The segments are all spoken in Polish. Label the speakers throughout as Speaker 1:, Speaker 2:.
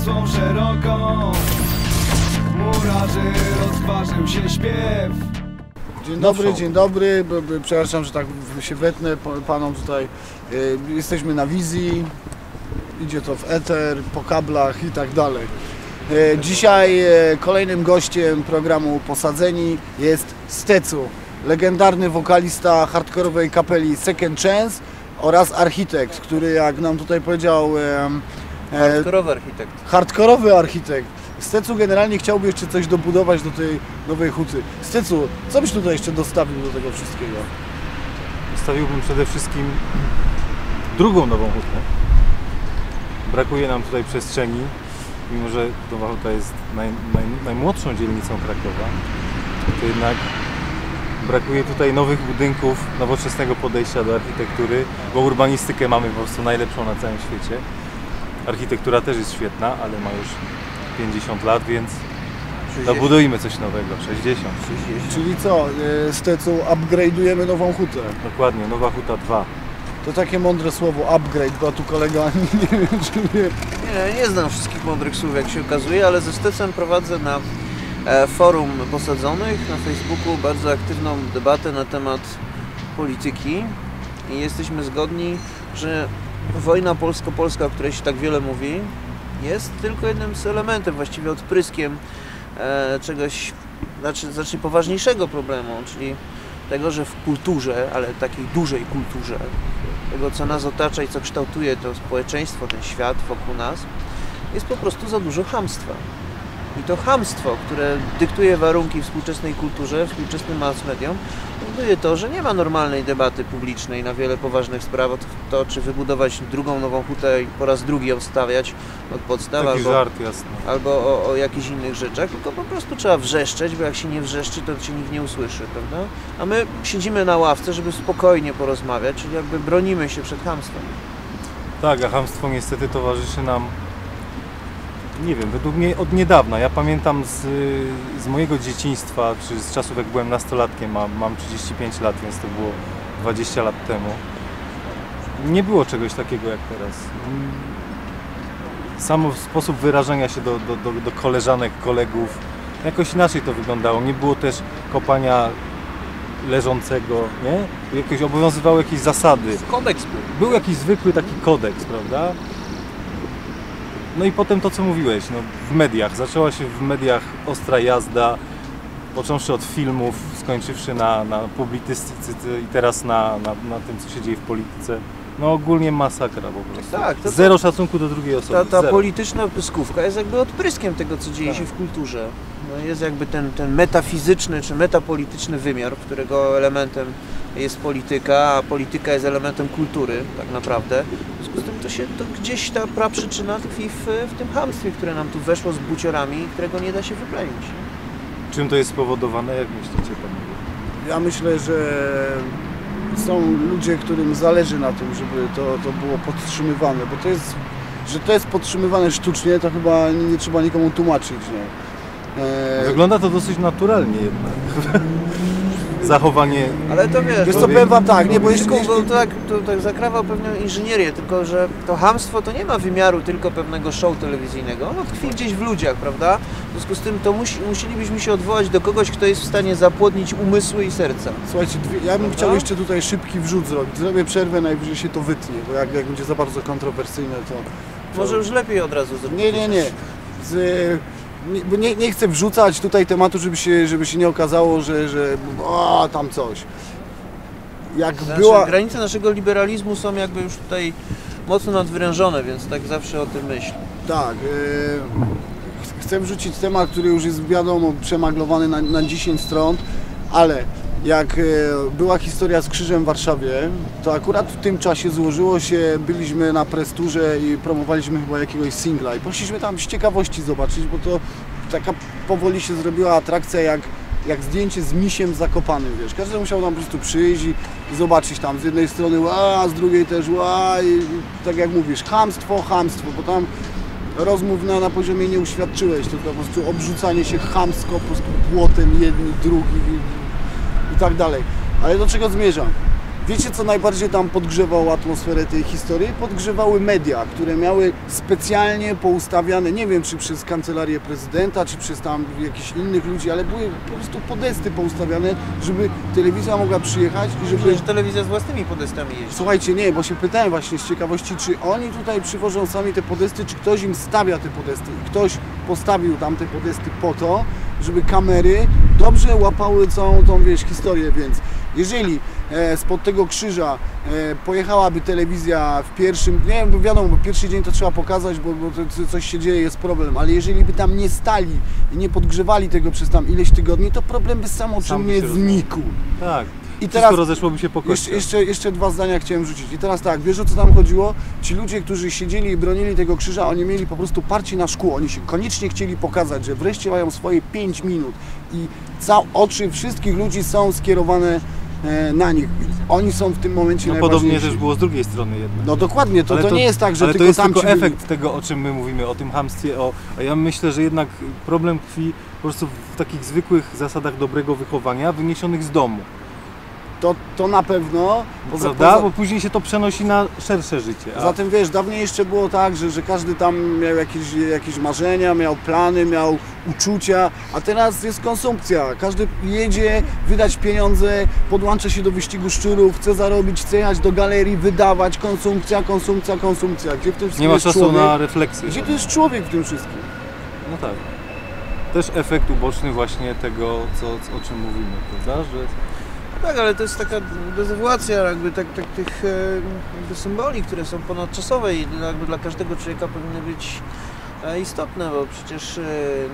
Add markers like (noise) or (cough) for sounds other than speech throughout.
Speaker 1: Wisłą szeroką Murarzy rozważył się śpiew
Speaker 2: Dzień dobry, dzień dobry. Przepraszam, że tak się wetnę panom tutaj. Y, Jesteśmy na wizji. Idzie to w eter, po kablach i tak dalej. Y, Dzisiaj e, kolejnym gościem programu Posadzeni jest Stecu, legendarny wokalista hardkorowej kapeli Second Chance oraz architekt, który jak nam tutaj powiedział
Speaker 3: Hardkorowy architekt.
Speaker 2: hardkorowy architekt. Stecu generalnie chciałby jeszcze coś dobudować do tej nowej huty. Stecu, co byś tutaj jeszcze dostawił do tego wszystkiego?
Speaker 4: Stawiłbym przede wszystkim drugą nową hutę. Brakuje nam tutaj przestrzeni, mimo że Nowa Huta jest naj, naj, najmłodszą dzielnicą Krakowa, to jednak brakuje tutaj nowych budynków, nowoczesnego podejścia do architektury, bo urbanistykę mamy po prostu najlepszą na całym świecie. Architektura też jest świetna, ale ma już 50 lat, więc dobudujmy coś nowego, 60.
Speaker 2: Czyli co, e, Stecu, upgrade'ujemy nową hutę.
Speaker 4: Dokładnie, Nowa Huta 2.
Speaker 2: To takie mądre słowo, upgrade, bo tu kolega (laughs) nie wiem czy wie.
Speaker 3: Nie, nie znam wszystkich mądrych słów, jak się okazuje, ale ze Stecem prowadzę na e, forum posadzonych na Facebooku bardzo aktywną debatę na temat polityki i jesteśmy zgodni, że wojna polsko-polska, o której się tak wiele mówi, jest tylko jednym z elementów, właściwie odpryskiem e, czegoś znaczy, znacznie poważniejszego problemu, czyli tego, że w kulturze, ale takiej dużej kulturze, tego co nas otacza i co kształtuje to społeczeństwo, ten świat wokół nas, jest po prostu za dużo hamstwa. I to hamstwo, które dyktuje warunki współczesnej kulturze, współczesnym mass mediom, powoduje to, że nie ma normalnej debaty publicznej na wiele poważnych spraw, to czy wybudować drugą nową hutę i po raz drugi ją stawiać od podstaw,
Speaker 4: Taki
Speaker 3: albo
Speaker 4: żart, jasno.
Speaker 3: albo o, o jakichś innych rzeczach, tylko po prostu trzeba wrzeszczeć, bo jak się nie wrzeszczy, to cię nikt nie usłyszy, prawda? A my siedzimy na ławce, żeby spokojnie porozmawiać, czyli jakby bronimy się przed hamstwem.
Speaker 4: Tak, a hamstwo niestety towarzyszy nam, nie wiem, według mnie od niedawna. Ja pamiętam z, z mojego dzieciństwa, czy z czasów jak byłem nastolatkiem, mam, mam 35 lat, więc to było 20 lat temu. Nie było czegoś takiego jak teraz. Samo sposób wyrażania się do, do, do, do koleżanek, kolegów, jakoś inaczej to wyglądało. Nie było też kopania leżącego, nie? Jakoś obowiązywały jakieś zasady.
Speaker 3: Kodeks był.
Speaker 4: Był jakiś zwykły taki kodeks, prawda? No i potem to, co mówiłeś, no, w mediach. Zaczęła się w mediach ostra jazda, począwszy od filmów, skończywszy na, na publicystyce i teraz na, na, na tym, co się dzieje w polityce. No ogólnie masakra po prostu.
Speaker 3: Tak, to-
Speaker 4: Zero szacunku do drugiej osoby.
Speaker 3: Ta, ta
Speaker 4: Zero.
Speaker 3: polityczna pyskówka jest jakby odpryskiem tego, co dzieje się w kulturze. No jest jakby ten, ten metafizyczny czy metapolityczny wymiar, którego elementem jest polityka, a polityka jest elementem kultury tak naprawdę. Związku z tym to się to gdzieś ta praprzyczyna tkwi w, w tym hamstwie, które nam tu weszło z buciorami i którego nie da się wyplenić.
Speaker 4: Czym to jest spowodowane, jak myślicie panowie?
Speaker 2: Ja myślę, że są ludzie, którym zależy na tym, żeby to, to było podtrzymywane, bo to jest, że to jest podtrzymywane sztucznie, to chyba nie, nie trzeba nikomu tłumaczyć. Nie? E,
Speaker 4: Wygląda to dosyć naturalnie jednak. (laughs) Zachowanie
Speaker 3: Ale to wiesz,
Speaker 2: Wiesz co, powiem wam tak, nie, bo.
Speaker 3: Tylko, bo to tak, to tak zakrawał pewną inżynierię, tylko że to hamstwo to nie ma wymiaru tylko pewnego show telewizyjnego. Ono tkwi gdzieś w ludziach, prawda? W związku z tym to musi, musielibyśmy się odwołać do kogoś, kto jest w stanie zapłodnić umysły i serca.
Speaker 2: Słuchajcie, ja bym chciał jeszcze tutaj szybki wrzut zrobić. Zrobię przerwę, najwyżej się to wytnie, bo jak, jak będzie za bardzo kontrowersyjne, to... to...
Speaker 3: Może już lepiej od razu zrobić.
Speaker 2: Nie, nie, nie. Z, nie, nie, nie chcę wrzucać tutaj tematu, żeby się, żeby się nie okazało, że, że o, tam coś. Jak
Speaker 3: Znaczy,
Speaker 2: była...
Speaker 3: Granice naszego liberalizmu są jakby już tutaj mocno nadwyrężone, więc tak zawsze o tym myśl.
Speaker 2: Tak. e, chcę wrzucić temat, który już jest wiadomo przemaglowany na, na 10 stron, ale jak e, była historia z krzyżem w Warszawie, to akurat w tym czasie złożyło się, byliśmy na presturze i promowaliśmy chyba jakiegoś singla i poszliśmy tam z ciekawości zobaczyć, bo to taka powoli się zrobiła atrakcja jak, jak zdjęcie z misiem zakopanym, wiesz. Każdy musiał tam po prostu przyjść i, zobaczyć tam z jednej strony ła, z drugiej też ła i, tak jak mówisz, chamstwo, chamstwo, bo tam rozmów na, na poziomie nie uświadczyłeś, tylko po prostu obrzucanie się chamsko po prostu błotem jedni, drugi tak dalej. Ale do czego zmierzam? Wiecie, co najbardziej tam podgrzewało atmosferę tej historii? Podgrzewały media, które miały specjalnie poustawiane, nie wiem czy przez kancelarię prezydenta, czy przez tam jakichś innych ludzi, ale były po prostu podesty poustawiane, żeby telewizja mogła przyjechać i żeby...
Speaker 3: Przecież telewizja z własnymi podestami jeździ.
Speaker 2: Słuchajcie, nie, bo się pytałem właśnie z ciekawości, czy oni tutaj przywożą sami te podesty, czy ktoś im stawia te podesty i ktoś postawił tam te podesty po to, żeby kamery dobrze łapały całą tą, wiesz, historię, więc jeżeli e, spod tego krzyża e, pojechałaby telewizja w pierwszym, nie wiem, wiadomo, bo pierwszy dzień to trzeba pokazać, bo, bo to, co- coś się dzieje, jest problem, ale jeżeli by tam nie stali i nie podgrzewali tego przez tam ileś tygodni, to problem by samoczynnie
Speaker 4: rozwiązał.
Speaker 2: znikł.
Speaker 4: Tak.
Speaker 2: I teraz
Speaker 4: rozeszłoby się po
Speaker 2: jeszcze,
Speaker 4: kościach.
Speaker 2: jeszcze, jeszcze dwa zdania chciałem rzucić. I teraz tak, wiesz o co tam chodziło? Ci ludzie, którzy siedzieli i bronili tego krzyża, oni mieli po prostu parcie na szkół. Oni się koniecznie chcieli pokazać, że wreszcie mają swoje 5 minut i ca- oczy wszystkich ludzi są skierowane e, na nich. Oni są w tym momencie
Speaker 4: No podobnie też było z drugiej strony jednak.
Speaker 2: No dokładnie, to,
Speaker 4: Ale
Speaker 2: to, nie jest tak, że
Speaker 4: ale
Speaker 2: tylko
Speaker 4: to jest tylko
Speaker 2: byli.
Speaker 4: efekt tego, o czym my mówimy, o tym hamstwie. O, a ja myślę, że jednak problem tkwi po prostu w takich zwykłych zasadach dobrego wychowania wyniesionych z domu.
Speaker 2: To, to na pewno. Poza,
Speaker 4: prawda?
Speaker 2: poza,
Speaker 4: Bo później się to przenosi na szersze życie. A
Speaker 2: Zatem wiesz, dawniej jeszcze było tak, że, że każdy tam miał jakieś, jakieś marzenia, miał plany, miał uczucia, a teraz jest konsumpcja. Każdy jedzie, wydać pieniądze, podłącza się do wyścigu szczurów, chce zarobić, chce jechać do galerii, wydawać, konsumpcja, konsumpcja, konsumpcja. Gdzie w tym wszystkim
Speaker 4: nie ma czasu
Speaker 2: człowiek?
Speaker 4: na refleksję.
Speaker 2: Gdzie tu jest człowiek w tym wszystkim?
Speaker 4: No tak. Też efekt uboczny właśnie tego, co, o czym mówimy, prawda? Że
Speaker 3: Tak, ale to jest taka dezewuacja jakby tak, tak tych e, jakby symboli, które są ponadczasowe i jakby dla każdego człowieka powinny być e, istotne, bo przecież e,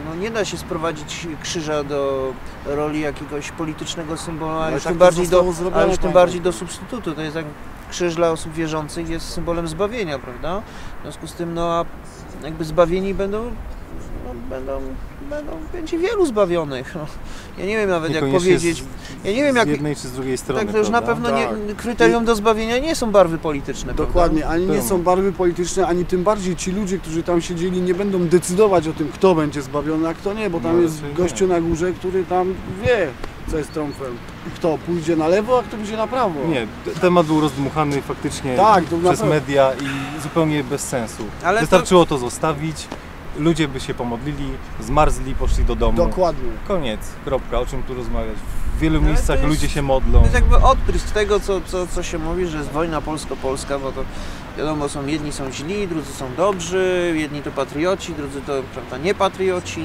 Speaker 3: no, nie da się sprowadzić krzyża do roli jakiegoś politycznego symbolu, a
Speaker 2: Ale
Speaker 3: już
Speaker 2: tak
Speaker 3: tym bardziej do, a już tym bardziej do substytutu. To jest jak krzyż dla osób wierzących jest symbolem zbawienia, prawda? W związku z tym, no a jakby zbawieni będą, no, będą, będą będzie wielu zbawionych. No. Ja nie wiem nawet jak powiedzieć. Ja nie wiem
Speaker 4: z
Speaker 3: jak,
Speaker 4: jednej czy z drugiej strony.
Speaker 3: tak, to już na
Speaker 4: prawda?
Speaker 3: pewno nie, kryterium do zbawienia nie są barwy polityczne.
Speaker 2: Dokładnie, ani nie są barwy polityczne, ani tym bardziej ci ludzie, którzy tam siedzieli, nie będą decydować o tym, kto będzie zbawiony, a kto nie, bo tam
Speaker 4: No,
Speaker 2: jest
Speaker 4: raczej nie.
Speaker 2: gościu na górze, który tam wie, co jest trąfem. I kto pójdzie na lewo, a kto pójdzie na prawo.
Speaker 4: Nie, te- temat był rozdmuchany faktycznie
Speaker 2: Tak, to
Speaker 4: przez media i zupełnie bez sensu.
Speaker 3: Ale
Speaker 4: Wystarczyło to... zostawić, ludzie by się pomodlili, zmarzli, poszli do domu.
Speaker 2: Dokładnie.
Speaker 4: Koniec, kropka, o czym tu rozmawiać. W wielu
Speaker 3: to
Speaker 4: miejscach
Speaker 3: jest-
Speaker 4: ludzie się
Speaker 3: To
Speaker 4: modlą.
Speaker 3: jest jakby odprysk tego, co, co, co się mówi, że jest wojna polsko-polska, bo to wiadomo, są jedni są źli, drudzy są dobrzy, jedni to patrioci, drudzy to prawda, nie patrioci.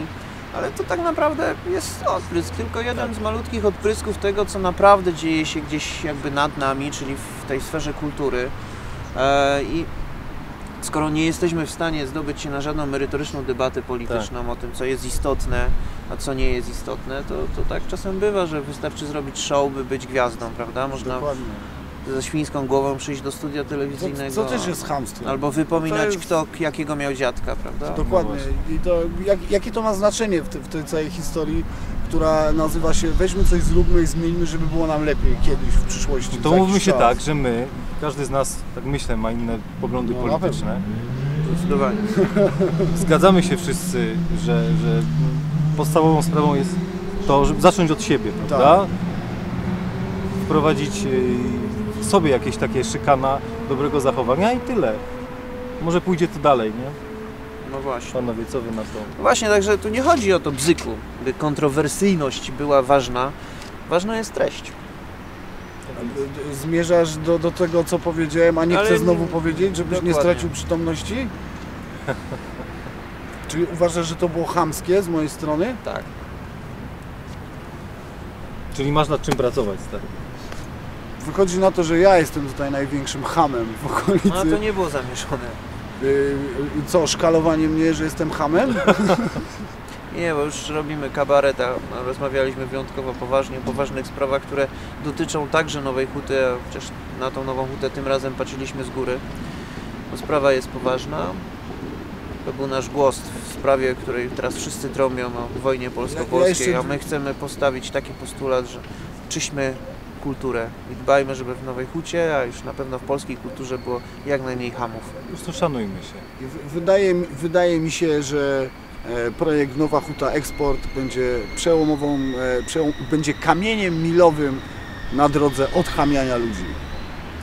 Speaker 3: Ale to tak naprawdę jest odprysk, tylko jeden z malutkich odprysków tego, co naprawdę dzieje się gdzieś jakby nad nami, czyli w tej sferze kultury. E, I skoro nie jesteśmy w stanie zdobyć się na żadną merytoryczną debatę polityczną o tym, co jest istotne, a co nie jest istotne, to, to tak czasem bywa, że wystarczy zrobić show, by być gwiazdą, prawda? Można
Speaker 2: Dokładnie.
Speaker 3: ze świńską głową przyjść do studia telewizyjnego.
Speaker 2: co też jest chamstwem.
Speaker 3: Albo wypominać,
Speaker 2: jest-
Speaker 3: kto jakiego miał dziadka, prawda?
Speaker 2: Dokładnie.
Speaker 4: No
Speaker 2: I to, jak, jakie to ma znaczenie w, te, w tej całej historii, która nazywa się weźmy coś, zróbmy i zmieńmy, żeby było nam lepiej kiedyś w przyszłości.
Speaker 4: To mówmy się
Speaker 2: czas.
Speaker 4: tak, że my, każdy z nas, tak myślę, ma inne poglądy
Speaker 2: No,
Speaker 4: polityczne.
Speaker 3: Zdecydowanie. (laughs)
Speaker 4: Zgadzamy się wszyscy, że, że podstawową sprawą jest to, żeby zacząć od siebie,
Speaker 2: Tak.
Speaker 4: prawda? Wprowadzić y, sobie jakieś takie szykana dobrego zachowania i tyle. Może pójdzie to dalej, nie?
Speaker 3: No właśnie.
Speaker 4: Panowie, co wy na to?
Speaker 3: Właśnie, także tu nie chodzi o to bzyku, by kontrowersyjność była ważna. Ważna jest treść.
Speaker 2: Zmierzasz do, do tego, co powiedziałem, a nie
Speaker 3: Ale
Speaker 2: chcę
Speaker 3: nie-
Speaker 2: znowu powiedzieć, żebyś nie
Speaker 3: dokładnie.
Speaker 2: stracił przytomności? (laughs) Czyli uważasz, że to było chamskie z mojej strony?
Speaker 3: Tak.
Speaker 4: Czyli masz nad czym pracować, stary.
Speaker 2: Wychodzi na to, że ja jestem tutaj największym hamem w okolicy.
Speaker 3: No a to nie było zamieszane.
Speaker 2: Yy, co, szkalowanie mnie, że jestem hamem? (laughs)
Speaker 3: Nie, bo już robimy kabaret, a rozmawialiśmy wyjątkowo poważnie o poważnych sprawach, które dotyczą także Nowej Huty, a chociaż na tą Nową Hutę tym razem patrzyliśmy z góry. Bo sprawa jest poważna. To był nasz głos w sprawie, której teraz wszyscy dromią o wojnie polsko-polskiej, a my chcemy postawić taki postulat, że czyśmy kulturę i dbajmy, żeby w Nowej Hucie, a już na pewno w polskiej kulturze było jak najmniej hamów.
Speaker 4: Po prostu szanujmy się.
Speaker 2: Wydaje, mi- wydaje mi się, że projekt Nowa Huta Eksport będzie przełomową, e, przełom, będzie kamieniem milowym na drodze odchamiania ludzi.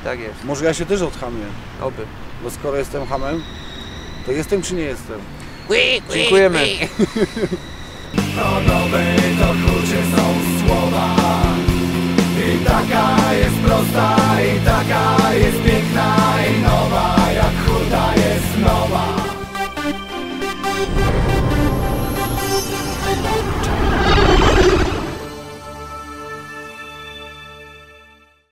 Speaker 3: Tak jest,
Speaker 2: Może ja się też odchamię,
Speaker 3: oby.
Speaker 2: bo skoro jestem hamem, to jestem czy nie jestem?
Speaker 3: Dziękujemy. (laughs)